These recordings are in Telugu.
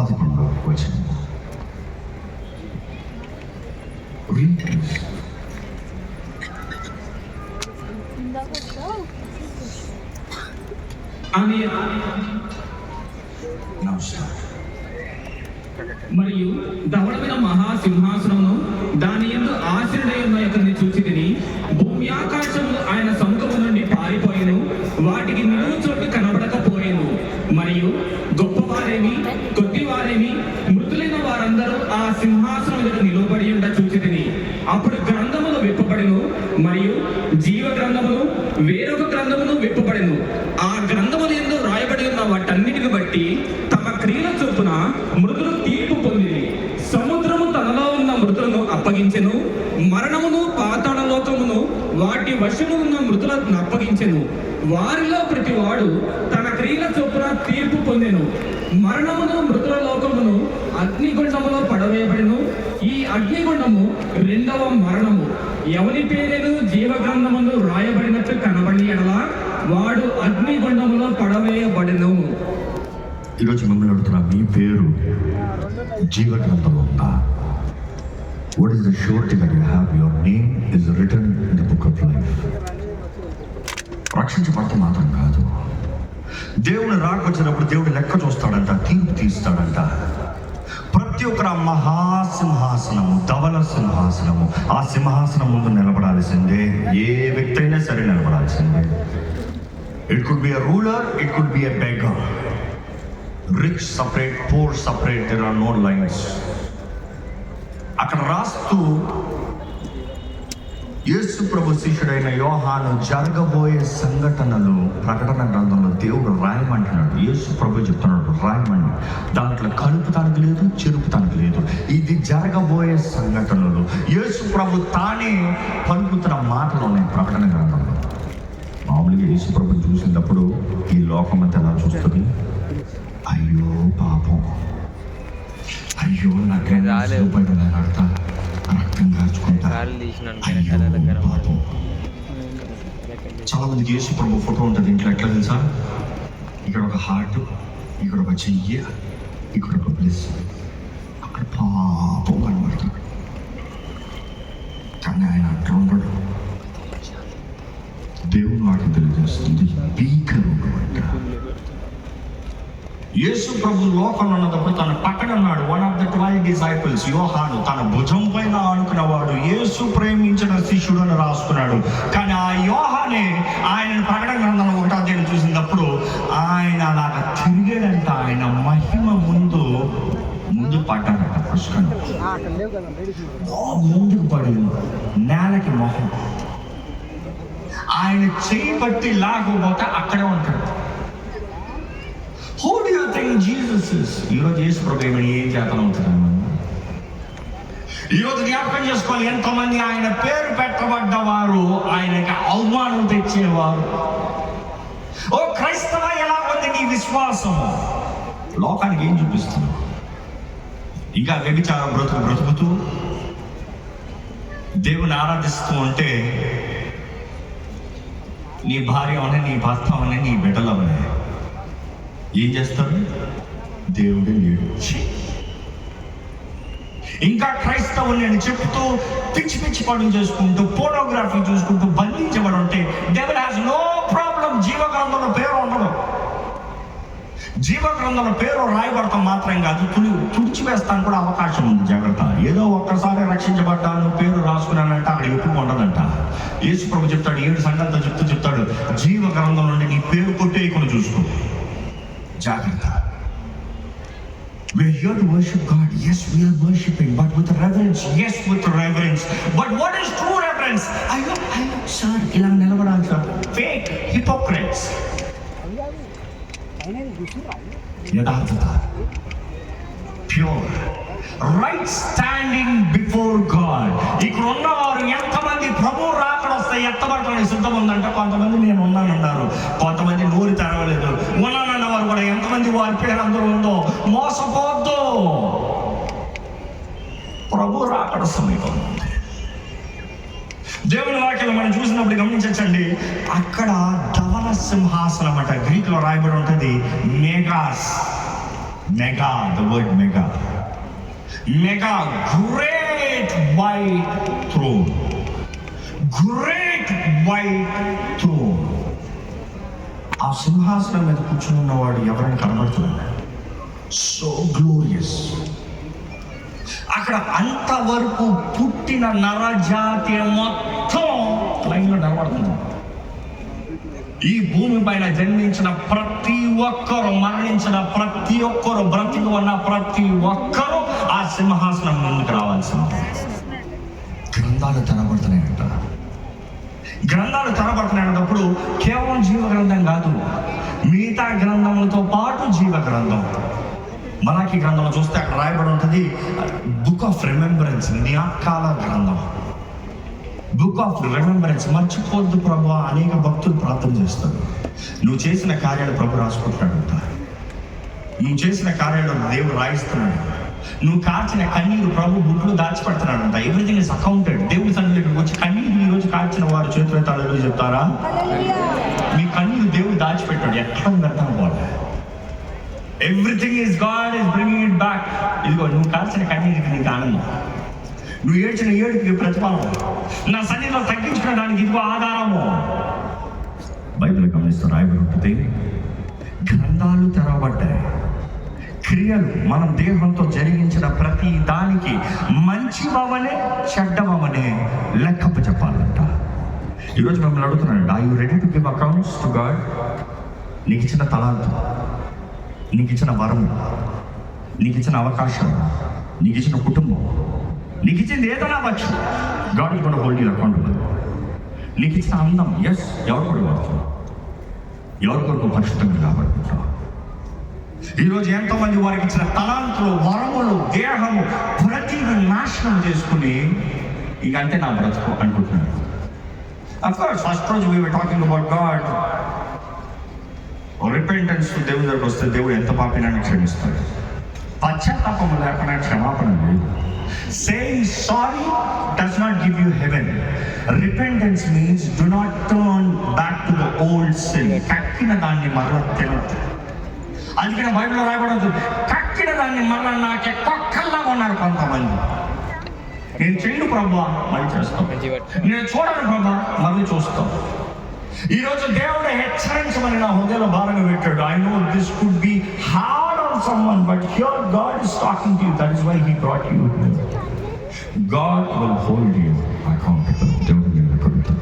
పదకొండవ వచనం Read please. ఆమె Now start. మరియు ధవళమైన మహాసింహాసనమును గ్రంథమును వేరొక గ్రంథమును విప్పబడిను ఆ గ్రంథములు ఎందు రాయబడి ఉన్న వాటన్నిటిని బట్టి తమ క్రియల చొప్పున మృతులు తీర్పు పొందింది సముద్రము తనలో ఉన్న మృతులను అప్పగించెను. మరణమును పాతాళ లోకమును వాటి వశము ఉన్న మృతులను అప్పగించెను. వారిలో ప్రతి వాడు తన క్రియల చొప్పున తీర్పు పొందెను. మరణమును మృతుల లోకమును అగ్నిగుండములో పడవేయబడిను. ఈ అగ్నిగుండము రెండవ మరణము. ఎవని పేరేను జీవగ్రంథమును రాయబడినట్టు కనబడి ఎడలా? వాడు అగ్నిగుండములో పడవేయబడిను. ఈరోజు మిమ్మల్ని అడుగుతున్నా మీ పేరు జీవ గ్రంథంలో ఉందా what is the surety that you have your name is written in the book of life రక్షించబడత మాత్రం కాదు. దేవుని రాకొచ్చినప్పుడు దేవుడు లెక్క చూస్తాడంట తీర్పు తీస్తాడంట. ప్రతి ఒక్కరు ఆ మహాసింహాసనము ధవల సింహాసనము ఆ సింహాసనం ముందు నిలబడాల్సిందే. ఏ వ్యక్తి అయినా సరే నిలబడాల్సిందే. It could be a ruler it could be a beggar rich separate poor separate there are no lines అక్కడ రాస్తూ యేసు ప్రభు శిష్యుడైన యోహాను జరగబోయే సంఘటనలు ప్రకటన గ్రంథంలో దేవుడు రాయమంటున్నాడు. యేసు ప్రభు చెప్తున్నాడు రాయమని దాంట్లో కలుపుతానికి లేదు చెరుపుతానికి లేదు. ఇది జరగబోయే సంఘటనలు. యేసు ప్రభు తానే పలుకుతున్న మాటలు ఉన్నాయి ప్రకటన గ్రంథంలో. మామూలుగా యేసు ప్రభు చూసినప్పుడు ఈ లోకమంతా ఎలా చూస్తుంది? అయ్యో పాపం. అయ్యో నాకేం రాలేవు. పడిన రక్తం రక్తం కాచుకుంటా కాళ్ళు తీసినాను అయ్యో పాపం చాలా మందికి యేసు ప్రభు ఫోటో ఉంటుంది ఇంట్లో ఎట్లా తెలుసా? ఇక్కడ ఒక హార్ట్ ఇక్కడ ఒక చెయ్యి ఇక్కడ ఒక ప్లేస్ అక్కడ పాపం కనబడతాడు కానీ ఆయన అట్లా ఉండడు. దేవుని వాటికి తెలియజేస్తుంది భీకరుడు అంట యేసు ప్రభు లోకంలో ఉన్నప్పుడు తన పక్కన ఉన్నాడు one of the twelve disciples Yohanu తన భుజం పైన ఆడుకున్నవాడు యేసు ప్రేమించిన శిష్యుడు అని రాసుకున్నాడు. కానీ ఆ యోహానే ఆయన ప్రకటన గ్రంథంలో ఒకటో చూసినప్పుడు ఆయన అలాగా తిరిగాడంట. ఆయన మహిమ ముందు ముందు పడ్డాడట పుష్కరం. ముందుకు పడి నేలకి మొహం. ఆయన చేయి పట్టి లాగబోతే అక్కడే ఉంటాడు. హూ జీసస్ ఇస్ ఈరోజు యేసు ప్రభు ఏం చేతనం అవుతున్నాను ఈరోజు జ్ఞాపకం చేసుకోవాలి ఎంతమంది ఆయన పేరు పెట్టబడ్డవారు ఆయనకి అవమానం తెచ్చేవారు. ఓ క్రైస్తవ ఎలా ఉంది నీ విశ్వాసము? లోకానికి ఏం చూపిస్తున్నావు? ఇంకా వ్యభిచారం బ్రతుకు బ్రతుకుతూ దేవుని ఆరాధిస్తూ ఉంటే నీ భార్య అవనే నీ భర్త అవనే నీ బిడ్డలు ఏం చేస్తాడు? దేవుడు లేడు ఇంకా క్రైస్తవులు అని చెప్తూ పిచ్చి పిచ్చి పనులు చేసుకుంటూ ఫోటోగ్రఫీ చూసుకుంటూ బంధించబడి ఉంటే దేవుడు హ్యాస్ నో ప్రాబ్లం జీవగ్రంథంలో పేరు ఉండదు. జీవగ్రంథంలో పేరు రాయబడతాం మాత్రం కాదు. తుడి తుడిచివేస్తాను కూడా అవకాశం ఉంది. జాగ్రత్త. ఏదో ఒక్కసారి రక్షించబడ్డాను పేరు రాసుకున్నానంటే అక్కడ ఎప్పుడు ఉండదంట. యేసు ప్రభు చెప్తాడు ఏడు సంఘాలతో చెప్తూ చెప్తాడు జీవ గ్రంథం నుండి నీ పేరు కొట్టేయకుండా చూసుకో. జాగ్రత్త We're here to worship God. Yes, we are worshiping, but with reverence. Yes, with reverence. But what is true reverence? అయ్యో అయ్యో సార్ ఇలా నిలబడాలి సార్ ఫేక్ హిపోక్రెట్స్ యథార్థత pure right standing before God ఇక్కడ ఉన్నవారు ఎంతమంది ప్రభు రాకడ వస్తే ఎత్తబడటానికి సిద్ధం ఉందంటే కొంతమంది నేను ఉన్నానన్నారు కొంతమంది నోరు తెరవలేదు ఉన్నానన్న వారు కూడా ఎంతమంది వారి పేరు అందరూ ఉందో మోసపోద్దు ప్రభు రాకడ సమీపం దేవుని వాక్యం మనం చూసినప్పుడు గమనించండి అక్కడ ధవల సింహాసనం అంట గ్రీక్లో రాయబడి ఉంటుంది మెగాస్. Mega the word mega mega great white throne great white throne ఆ సింహాసనం మీద కూర్చుని ఉన్నవాడు ఎవరైనా కనబడుతున్నాడు సో గ్లోరియస్ అక్కడ అంతవరకు పుట్టిన నరజాతి మొత్తం లైన్లో నిలబడుతుంది. ఈ భూమి పైన జన్మించిన ప్రతి ఒక్కరు మరణించిన ప్రతి ఒక్కరు బ్రతికి ఉన్న ప్రతి ఒక్కరు ఆ సింహాసనం ముందుకు రావాల్సింది. గ్రంథాలు తెరబడుతున్నాయంట గ్రంథాలు తెరబడుతున్నాయన్నప్పుడు కేవలం జీవ గ్రంథం కాదు మిగతా గ్రంథములతో పాటు జీవ గ్రంథం. మనకి గ్రంథంలో చూస్తే అక్కడ రాయబడి ఉంటుంది బుక్ ఆఫ్ రిమెంబరెన్స్ జ్ఞాపకాల గ్రంథం. బుక్ ఆఫ్ రిమెంబరెన్స్ మర్చిపోద్దు ప్రభు అనేక భక్తులు ప్రార్థన చేస్తారు. నువ్వు చేసిన కార్యాలు ప్రభు రాసుకుంటాడంట నువ్వు చేసిన కార్యాలు దేవుడు రాయిస్తున్నాడు. నువ్వు కాచిన కన్నీరు ప్రభు బుక్లు దాచిపెడుతున్నాడంట ఎవ్రీథింగ్ ఇస్ అకౌంటెడ్ దేవుడి సన్నిధికి వచ్చి కన్నీరు రోజు కార్చిన వారు చేతులు తాళలు చెప్తారా? మీ కన్నీరు దేవుడు దాచిపెట్టాడు. ఎక్కడ వ్యర్థం పోలే everything is God is bringing it back ఇదిగో నువ్వు కాల్చిన కన్నీటికి నీకు ఆనందం. నువ్వు ఏడ్చిన ఏడుకి ప్రతిఫలం. నా సన్నిధిలో తగ్గించుకోవడానికి ఇదిగో ఆధారము. బైబిల్ గమనిస్తూ రాయబడి ఉంటుంది. గ్రంథాలు తెరవబడ్డాయి. క్రియలు మనం దేహంతో జరిగించిన ప్రతి దానికి మంచి భావనే చెడ్డ భావనే లెక్కప్ప చెప్పాలంట ఈరోజు మిమ్మల్ని అడుగుతున్నాను I you ready to give accounts to God నీకు ఇచ్చిన తలాంతం నీకు ఇచ్చిన వరం నీకు ఇచ్చిన అవకాశం నీకు ఇచ్చిన కుటుంబం నీకు ఇచ్చింది ఏదైనా అవ్వచ్చు. God is hold your accountable నీకు ఇచ్చిన అందం ఎస్ ఎవరు కూడా వచ్చు ఎవరి కొరకు పరిశుద్ధంగా కాబడుకుంటావు ఈరోజు ఎంతో మంది వారికి ఇచ్చిన తలాంతులు వరములు దేహము ప్రతిని నాశనం చేసుకుని ఇక అంతే నా బ్రతుకు అనుకుంటున్నాను. అఫ్కోర్స్ ఫస్ట్ రోజు we talking about God repentance దేవుని దగ్గరకు వస్తే దేవుడు ఎంత పాపినైనా క్షమిస్తాడు. పశ్చాత్తాపం లేకుండా క్షమాపణ లేదు. Saying sorry does not give you heaven repentance means do not turn back to the old sin కక్కిన దాన్ని మరలా తినద్దు అందుకని బైబిల్లో రాయబడదు కక్కిన దాన్ని మరలా నాకే కొక్కల్లా ఉన్నారు కొంతమంది. నేను చెయ్యను ప్రభా మళ్ళీ చేస్తాం. నేను చూడను ప్రభా మళ్ళీ చూస్తాం. ఈ రోజు దేవుడు హెచ్చరించమని నా హృదయంలో భారంగా పెట్టాడు. I know this could be hard on someone but here God is talking to you that is why he brought you God will hold you accountable దేవుడు మీరు కలుగుతాడు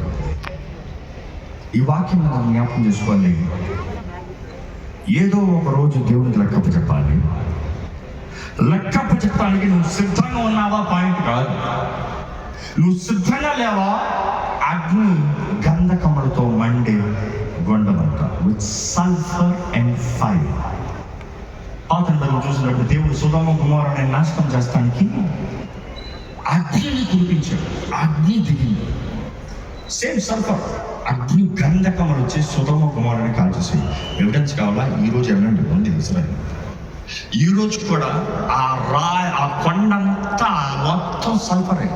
ఈ వాక్యం మనం జ్ఞాపకం చేసుకోవాలి. ఏదో ఒక రోజు దేవునికి లెక్కప్పు చెప్పాలి. లెక్కప్పు చెప్పడానికి నువ్వు సిద్ధంగా ఉన్నావా? పాయింట్ కాదు. నువ్వు సిద్ధంగా లేవా? అగ్ని గంధకములతో మండే గొండమంట విత్ సల్ఫర్ అండ్ ఫైర్ పాత చూసినప్పుడు దేవుడు సుధామ కుమారుని నాశనం చేస్తానికి అగ్నిని కురిపించాడు. అగ్ని దిగింది. సేమ్ సల్ఫర్ అగ్ని గంధకములు వచ్చి సుధమ కుమారుని కాల్చేసాయి. ఎవిడెన్స్ కావాలా? ఈరోజు రోజు ఉంది ఇజ్రాయల్ ఈరోజు కూడా ఆ రా ఆ కొండంతా మొత్తం సల్ఫరే.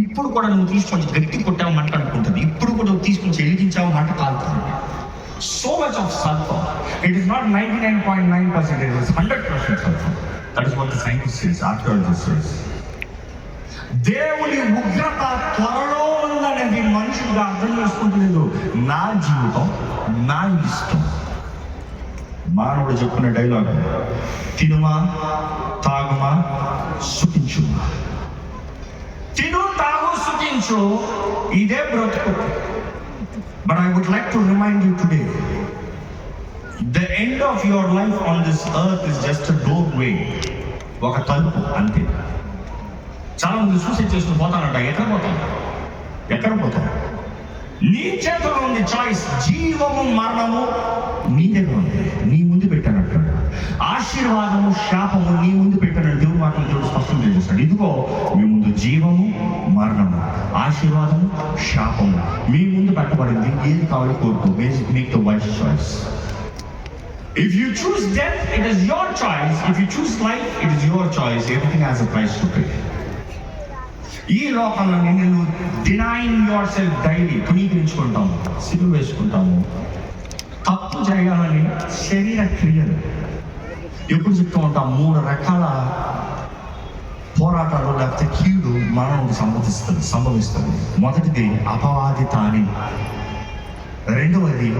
ఇప్పుడు కూడా నువ్వు తీసుకొని గట్టి కొట్టావు మంట అనుకుంటుంది. ఇప్పుడు కూడా నువ్వు తీసుకొని వెలిగించావు మంట కాలుతుంది so much of sulphur it is not ninety nine point nine percent it is hundred percent sulphur that is what the scientist archaeologist దేవుని ఉగ్రత త్వరలో మనుషులుగా అర్థం చేసుకుంటలేదు నా జీవితం నా ఇష్టం. మానవుడు చెప్పుకునే డైలాగ్ తినుమా తాగుమా సుఖించుమా? తిను తాగు సుఖించు ఇదే బ్రతుకు. But I would like to remind you today the end of your life on this earth is just doorway ఒక తలుపు అంతే. చాలా మంది సూసైడ్ చేసుకుని పోతానంట ఎక్కడ పోతాను ఎక్కడ పోతావు నీ చేతిలో ఉంది చాయిస్ జీవము మరణము నీ దగ్గర ఉంది. నీ ముందు పెట్టాను ఆశీర్వాదము శాపము నీ ముందు పెట్టానని దేవుడు మాటలు దేవుడు స్పష్టం చేస్తాడు ఇదిగో మీ ముందు జీవము మరణము ఆశీర్వాదము శాపము మీ ముందు పెట్టబడింది. ఏది కావాలో కోరుకో. Make the wise choice If you choose death, it is your choice. If you choose life, it is your choice. Everything has a price to pay. ఈ లోకంలో నిన్ను నువ్వు డినైన్ యువర్ సెల్ఫ్ డైలీ పునీకరించుకుంటాం సిలువ వేసుకుంటాము. తప్పు చేయాలని శరీర క్రియలు. ఎప్పుడు చెప్తూ ఉంటాం మూడు రకాల పోరాటాలు లేకపోతే కీడు మరణానికి సంబంధిస్తుంది సంభవిస్తుంది. మొదటిది అపవాది తాని రెండవది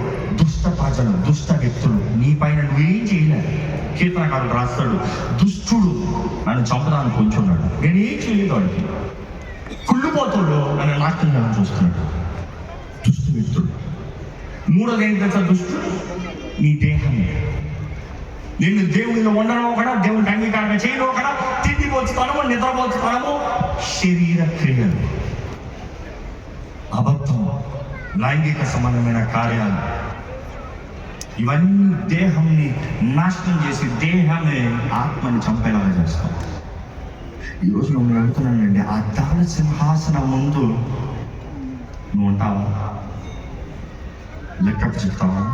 దుష్ట ప్రజలు దుష్ట వ్యక్తులు. నీ పైన నువ్వేం చేయలేదు. కీర్తనకారుడు రాస్తాడు దుష్టుడు నన్ను చంపడానికి కొంచున్నాడు నేనేం చేయలేదు వాడికి. కుళ్ళుపోతుడు నన్ను నాశనం చూస్తున్నాడు. దుస్తు వ్యక్తుడు. మూడోది ఏంటి తెలుసా దుష్టుడు నీ దేహం నిన్ను దేవునిలో ఉండడం ఒకడా దేవునికి అంగీకారం చేయడం ఒకడా తిండిపోతుతనము నిద్రపోతుతనము శరీర క్రియలు. అబద్ధం లైంగిక సంబంధమైన కార్యాలు. ఇవన్నీ దేహంని నాశనం చేసి దేహాన్ని ఆత్మని చంపేలాగా చేస్తాం ఈరోజు మిమ్మల్ని అడుగుతున్నానండి ఆ దాన సింహాసనం ముందు నువ్వు ఉంటావా లెక్కకు చెప్తావా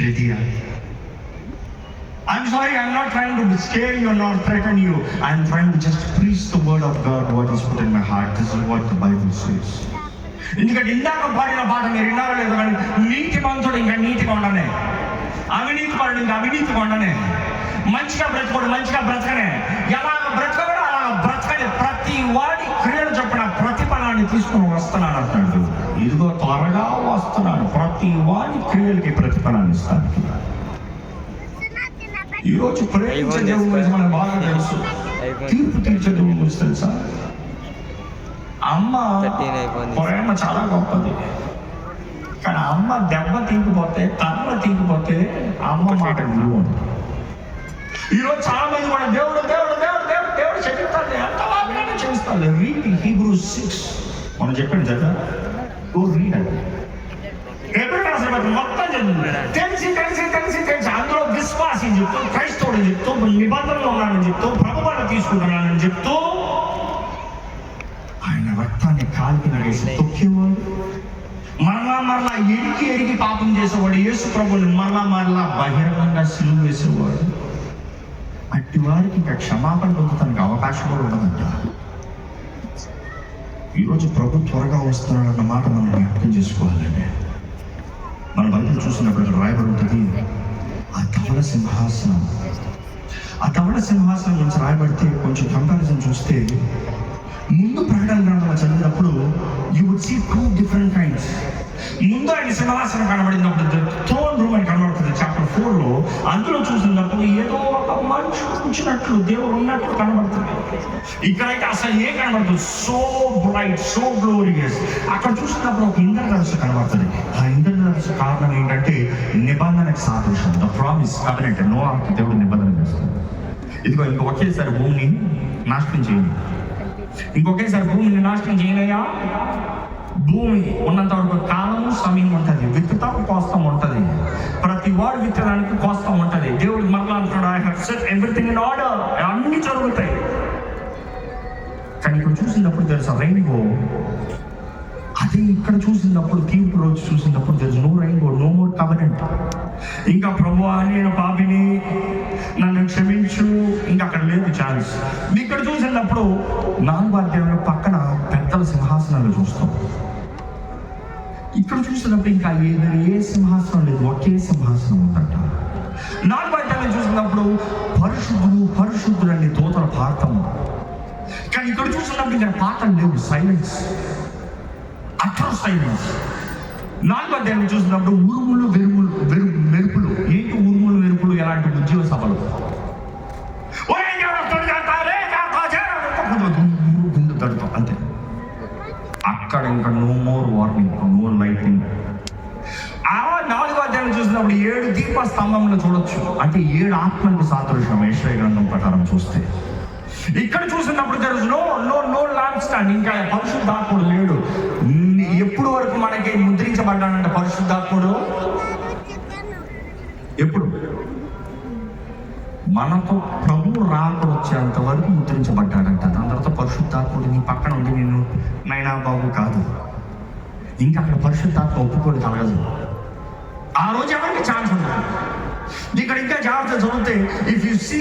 రెడీయా I'm sorry, I'm not trying to scare you or not threaten you. I'm trying to just preach the word of God, what is put in my heart. This is what the Bible says. ఎందుకంటే ఇందాక పాడిన పాట మీరు విన్నారో లేదో కానీ నీతి మంతుడు ఇంకా నీతిగా ఉండనే అవినీతి పరుడు ఇంకా అవినీతిగా ఉండనే మంచిగా బ్రతకడు మంచిగా బ్రతకనే ఎలాగ బ్రతకడు అలా బ్రతకని ప్రతి వాడి క్రియలు చెప్పిన ప్రతిఫలాన్ని తీసుకుని వస్తున్నాను అంటున్నాడు ఇదిగో త్వరగా వస్తున్నాను ప్రతి వాడి క్రియలకి ప్రతిఫలాన్ని ఇస్తాను ఈ రోజు ప్రేమించే దేవుడి గురించి మనకు బాగా తెలుసు. తీర్పు తీర్చే దేవుడి గురించి తెలుసా? అమ్మ 13 అయిపోయింది. ప్రేమ చాలా గొప్పది. కానీ అమ్మ దెబ్బ తీగిపోతే కర్ర తీగిపోతే అమ్మ మాట విలువ ఉండదు. ఈ రోజు చాలా మంది కూడా దేవుడు దేవుడు దేవుడు దేవుడు దేవుడు ఎంత రీడ్ హీబ్రూ సిక్స్ మనం చెప్పండి కదా? ఓ రీడ్ అండి ఎప్పుడు రాసిన మొత్తం చదువు. తెలిసి తెలిసి తెలిసి తెలిసి అందులో విశ్వాసం చెప్తూ క్రైస్తవుడు చెప్తూ నిబంధనలు ఉన్నానని చెప్తూ ప్రభువాన్ని తీసుకుంటున్నానని చెప్తూ ఆయన రక్తాన్ని కాల్కి నడేసి తొక్కేవాడు. మరలా మరలా ఎరిగి ఎరిగి పాపం చేసేవాడు. యేసు ప్రభుని మరలా మరలా బహిరంగంగా సిలువ వేసేవాడు. అట్టి వారికి ఇంకా క్షమాపణ పొందుతానికి అవకాశం కూడా ఉండదంట. ఈరోజు ప్రభు త్వరగా వస్తున్నాడన్న మాట మనం జ్ఞాపకం చేసుకోవాలండి. మన బయట చూసినప్పుడు రాయబడుతుంది రాయబడి ఉంటుంది ఆ ధవళ సింహాసనం. ఆ ధవళ సింహాసనం గురించి రాయబడితే కొంచెం కంపారిజన్ చూస్తే ముందు ప్రకటన గ్రంథం చదివినప్పుడు you would see two different kinds ముందు ఆయన సింహాసనం కనబడినప్పుడు థ్రోన్ రూమ్ అని కనబడుతుంది. చాప్టర్ ఫోర్లో అందులో చూసినప్పుడు ఏదో ఒక మనిషి ఉంచినట్లు దేవుడు ఉన్నట్లు కనబడుతుంది. ఇక్కడైతే అసలు ఏ కనబడుతుంది? సో బ్రైట్ సో గ్లోరియస్ అక్కడ చూసినప్పుడు ఒక ఇంద్రధనుసు కనబడుతుంది. ఆ ఇంద్రధనుసు కారణం ఏంటంటే నిబంధనకు సాదృశ్యం. ద ప్రామిస్ కబినెట్ నో దేవుడు నిబంధన చేస్తుంది ఇదిగో ఇంక ఒకేసారి భూమిని నాశనం చేయండి. ఇంకొకేసారి భూమిని నాశనం చేయనయ్యా? భూమి ఉన్నంత వరకు కాలం సమయం ఉంటుంది. విత్తుతాం కోస్తాం ఉంటుంది. ప్రతి వాడు విత్తడానికి కోస్తాం ఉంటుంది. దేవుడు మరలా అంటున్నాడు I have set everything in order అన్ని జరుగుతాయి. కానీ ఇక్కడ చూసినప్పుడు తెలుసా రెయిన్బో అదే ఇక్కడ చూసినప్పుడు తీర్పు రోజు చూసినప్పుడు తెలుసు no rainbow no more covenant ఇంకా ప్రభు నేను పాపిని నన్ను క్షమించు. ఇంకా అక్కడ లేదు ఛాన్స్ ఇక్కడ చూసినప్పుడు నాలుగు అధ్యాయంలో పక్కన పెద్దల సింహాసనాలు చూస్తాం. ఇక్కడ చూసినప్పుడు ఇంకా ఏ ఏ సింహాసనం లేదు. ఒకే సింహాసనం ఉందంట. నాలుగు అధ్యాయం చూసినప్పుడు పరిశుద్ధులు పరిశుద్ధులు అనే దూతల పాడతాము కానీ ఇక్కడ చూసినప్పుడు ఇంకా పాటలు లేవు. సైలెన్స్ అటర్ సైలెన్స్ నాలుగు అధ్యాయం చూసినప్పుడు ఉరుములు వెరుములు వెరు మెరుపులు. ఏంటి ఉరుములు మెరుపులు ఎలాంటి ఉద్యోగ సభలు? గుండు, అంతే. అక్కడ ఇంకా no more warning no lightning ఆ నాలుగో అధ్యాయం చూసినప్పుడు ఏడు దీప స్తంభంలో చూడొచ్చు. అంటే ఏడు ఆత్మలకు సాదృశ్యం. ఏషయ గ్రంథం ప్రకారం చూస్తే. ఇక్కడ చూసినప్పుడు తెలుసు no no no lamp stand ఇంకా పరిశుద్ధాత్ముడు లేడు. ఎప్పుడు వరకు మనకి ముద్రించబడ్డానంటే పరిశుద్ధాత్ముడు? ఎప్పుడు? మనతో ప్రభు రాక వచ్చేంత వరకు ముద్రించబడ్డాడంట. దాని తర్వాత పరిశుద్ధాత్ముడు నీ పక్కన ఉండి నేను నైనా బాబు కాదు. ఇంకా అక్కడ పరిశుద్ధాత్మ ఒప్పుకోడు కలగదు ఆ రోజు ఎవరికి ఛాన్స్ ఉండదు? ఇక్కడ ఇంకా జాగ్రత్త చదివితే ఇఫ్ యు సీ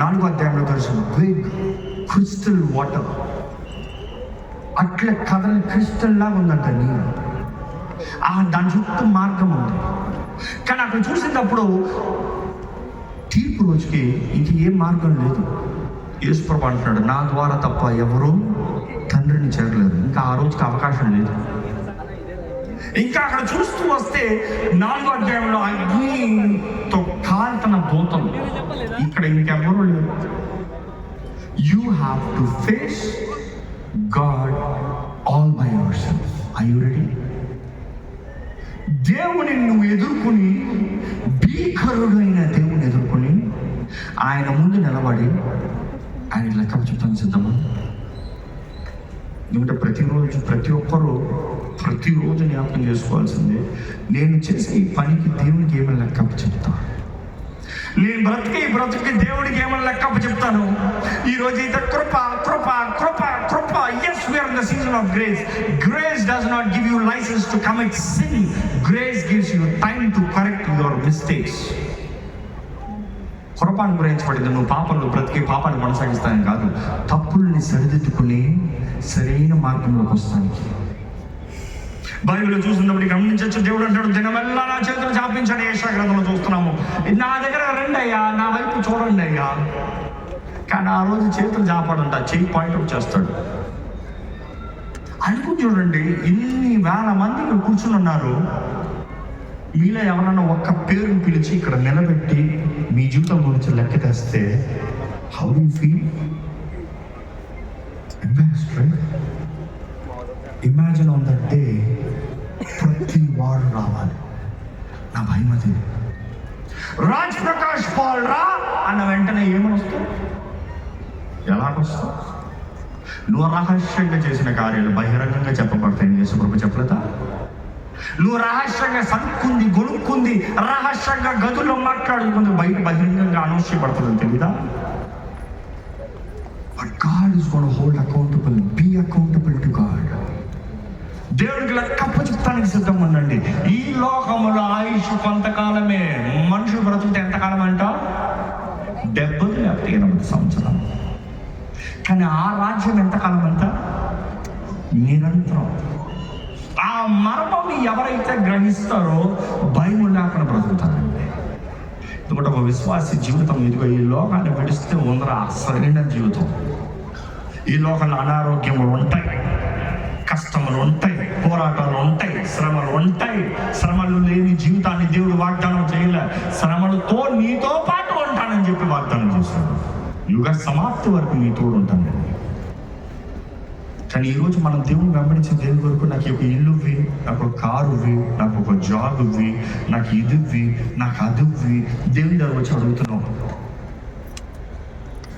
నాలుగో అధ్యాయంలో తెలుసు బిగ్ క్రిస్టల్ వాటర్ అట్లా కదలని క్రిస్టల్ లాగా ఉందంట నీరు. ఆ దాని చుట్టూ మార్గం ఉంది. కానీ అక్కడ చూసినప్పుడు తీర్పు రోజుకి ఇంక ఏం మార్గం లేదు. యేసుప్రభు అంటున్నాడు నా ద్వారా తప్ప ఎవరూ తండ్రిని చేరలేరు. ఇంకా ఆ రోజుకి అవకాశం లేదు. ఇంకా అక్కడ చూస్తూ వస్తే నాలుగో అధ్యాయంలో అగ్నితో కాల్తన దూతం ఇక్కడ ఇంకెవరు లేరు. You have to face God all by yourself I you ready దేవుని నువ్వు ఎదుర్కొని భీకరుడైన దేవుని ఎదుర్కొని ఆయన ముందు నిలబడి ఆయన లెక్క చెప్తాను సిద్ధమా? ఎందుకంటే ప్రతిరోజు ప్రతి ఒక్కరూ జ్ఞాపకం చేసుకోవాల్సిందే. నేను చేసే ఈ పనికి దేవునికి ఏమైనా లెక్క చెప్తా? నేను బ్రతికే ఈ బ్రతికి దేవుడికి ఏమైనా లెక్క చెప్తాను? ఈ రోజు అయితే కృప కృప కృప కృప. Yes we are the season of grace grace does not give you licence to commit sin grace gives you time to correct your mistakes కృపాను అనుగ్రహించబడింది నువ్వు పాపంలో బ్రతికి పాపాన్ని కొనసాగిస్తానని కాదు. తప్పుల్ని సరిదిద్దుకుని సరైన మార్గంలోకి వస్తానికి. బైబిల్ చూసినప్పుడు గమనించవచ్చు. దేవుడు అంటాడు దినమెల్లా నా చేతులు చాపించండి ఏషా చూస్తున్నాము. నా దగ్గర రండి అయ్యా నా వైపు చూడండి అయ్యా. కానీ ఆ రోజు చేతులు చాపడంట చెయ్యి పాయింట్ చేస్తాడు. అనుకుని చూడండి ఇన్ని వేల మంది ఇక్కడ కూర్చుని ఉన్నారు. మీలో ఎవరన్నా ఒక్క పేరుని పిలిచి ఇక్కడ నిలబెట్టి మీ జీవితం గురించి లెక్క తెస్తే how you feel? Imagine on that day రావాలి. నా భయం అది. రాజ్ ప్రకాష్ పాల్ రా అన్న వెంటనే ఏమని వస్తుంది ఎలాగొస్తావు నువ్వు రహస్యంగా చేసిన కార్యాలు బహిరంగంగా చెప్పబడతాయి. యేసుప్రభు చెప్పలేదా? నువ్వు రహస్యంగా సనుక్కుంది గొడుక్కుంది రహస్యంగా గదుల్లో మాట్లాడుకుంది బయట బహిరంగంగా అనవసరపడుతుందని తెలీదా? But God is gonna hold accountable be accountable to God దేవుడికి లెక్క చెప్తానికి సిద్ధం ఉండండి. ఈ లోకములో ఆయుష్ కొంతకాలమే. మనుషులు బ్రతుకుతే ఎంతకాలం అంట? డెబ్బై లేకపోతే ఎనభై సంవత్సరాలు. కానీ ఆ రాజ్యం ఎంతకాలం అంట? నిరంతరం. ఆ మర్మం ఎవరైతే గ్రహిస్తారో భయం లేకుండా బ్రతుకుతారండి. ఎందుకంటే ఒక విశ్వాసి జీవితం ఇదిగో ఈ లోకాన్ని విడిస్తే ఉందరా? సరైన జీవితం. ఈ లోకంలో అనారోగ్యములు ఉంటాయి. కష్టములు ఉంటాయి. ఉంటాయి. శ్రమలు లేని జీవితాన్ని దేవుడు వాగ్దానం చేయలే. శ్రమలతో నీతో పాటు ఉంటానని చెప్పి వాగ్దానం చేశాడు యుగ సమాప్తి వరకు నీ తోడు ఉంటాను. కానీ ఈరోజు మనం దేవుని వెంబడించే దేవుని వరకు నాకు ఒక ఇల్లు ఇవ్వి నాకు ఒక కారు ఇవ్వి నాకు ఒక జాబ్ ఇవ్వి నాకు ఇది ఇవ్వి నాకు అది ఇవ్వి. దేవుని దగ్గర వచ్చి అడుగుతున్నాం.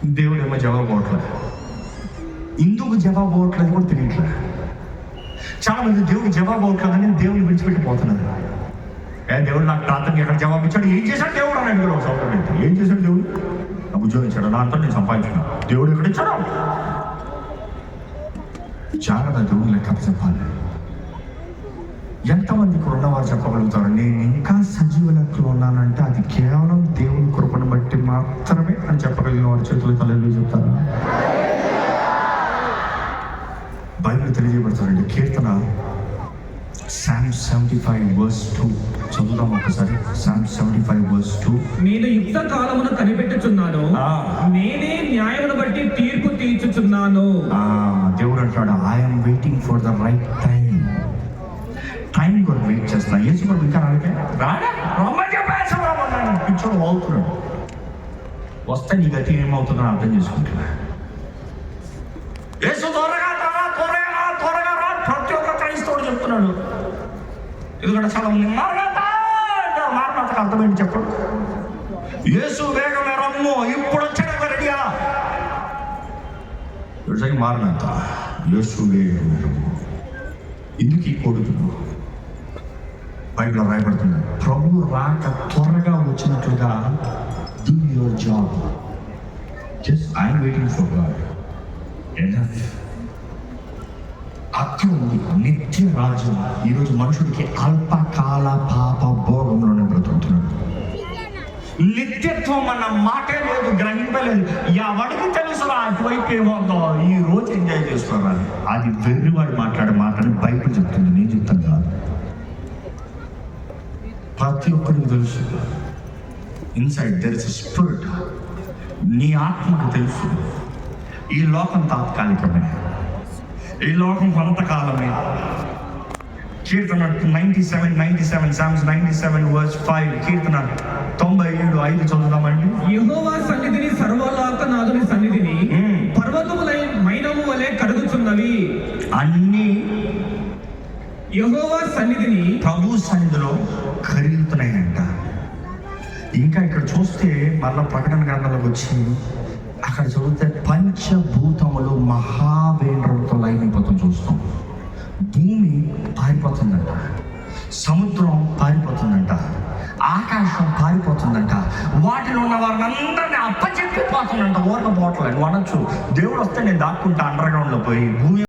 దేవుడు ఏమో జవాబు అవ్వట్లేదు ఇందుకు జవాబు అవ్వట్లేదు కూడా తెలియట్లేదు. చాలా మంది దేవుడు జవాబు అవుతుందని దేవుని విడిచిపెట్టి పోతున్నారు ఏ దేవుడు నాకు ప్రాంతం ఎక్కడ జవాబు ఇచ్చాడు? ఏం చేశాడు దేవుడు అని అడిగారు సౌకర్యం అయితే. ఏం చేశాడు దేవుడు? నాకు ఉద్యోగం ఇచ్చాడు. దాంతో నేను సంపాదించుకున్నాను దేవుడు ఎక్కడ ఇచ్చాడు? జాగ్రత్త దేవుడు లెక్క చెప్పాలి. ఎంతమంది ఇక్కడ ఉన్నవారు చెప్పగలుగుతారు? నేను ఇంకా సజీవ లెక్కలో ఉన్నానంటే అది కేవలం దేవుని కృపను బట్టి మాత్రమే అని చెప్పగలిగిన వారి చేతులు తల్లి చెప్తారా? బైబిల్ తెలియజేయబడతారండి కీర్తన psalm seventy five verse two చదువుదాం ఒకసారి. Psalm seventy five verse two నేను యుక్త కాలమును కనిపెట్టుచున్నాను. నేనే న్యాయమును బట్టి తీర్పు తీర్చుచున్నాను. దేవుడు అంటాడు I'm waiting for the right time time కూడా వెయిట్ చేస్తున్నా యేసు ప్రభు ఇంకా రాడితే రాడా రమ్మని చెప్పేసి పిచ్చోడు వస్తే నీ గతి ఏమవుతుందో అర్థం చేసుకుంటున్నా యేసు త్వరగా త్వరగా త్వరగా త్వరగా రా ప్రతి ఒక్క క్రైస్తవుడు చెప్తున్నాడు. ఎందుకంటే చాలా మంది అంటారు మారణాతకు అర్థం ఏంటి చెప్పడు యేసు వేగమే రమ్ము ఇప్పుడు వచ్చాడు రెడీయా? వ్యవసాయం మారినంత యేసు వేగమే రమ్ము. ఎందుకు ఈ కొడుకులు బైబిల్ రాయబడుతుంది. ప్రభు రాక త్వరగా వచ్చినట్లుగా do your job just I'm waiting for God enough అక్కడ నిత్య రాజు ఈరోజు మనుషుడికి అల్పకాల పాప భోగంలోనే బ్రతుకుతున్నాడు. నిత్యత్వం అన్న మాటే లేదు గ్రహింపలేదు. ఎవడికి తెలుసురా అటువైపు ఈ రోజు ఎంజాయ్ చేసుకోరా? అది వెర్రివాడు మాట్లాడే మాటని బైబిల్ చెప్తుంది. నేను చెప్తాను కాదు. ప్రతి ఒక్కరికి తెలుసు. ఇన్సైడ్ దెర్ ఇస్ స్పిరిట్ నీ ఆత్మకు తెలుసు. ఈ లోకం తాత్కాలికమే. ఈ లోకం కొంతకాలమే కీర్తన ninety seven ninety seven psalms ninety seven verse five కీర్తన తొంభై ఏడు ఐదు చదువుదామండి. యెహోవా సన్నిధిని సర్వలోకనాథుని సన్నిధిని. పర్వతములై మైనము వలె కరుగుచున్నవి అన్నీ యెహోవా సన్నిధిని ప్రభు సన్నిధిలో ఖరీదుతున్నాయంట ఇంకా ఇక్కడ చూస్తే మరలా ప్రకటన గ్రంథంలోకి వచ్చి అక్కడ చదివితే పంచభూతములు మహావేంద్రులతో లైన్ అయిపోతాం చూస్తాం. భూమి పారిపోతుందంట. సముద్రం పారిపోతుందంట. ఆకాశం పారిపోతుందంట. వాటిలో ఉన్న వారిని అందరినీ అప్పచెప్పిపోతుందంట ఓరక పోవట్లేదు అనొచ్చు. దేవుడు వస్తే నేను దాక్కుంటా అండర్ గ్రౌండ్లో పోయి భూమి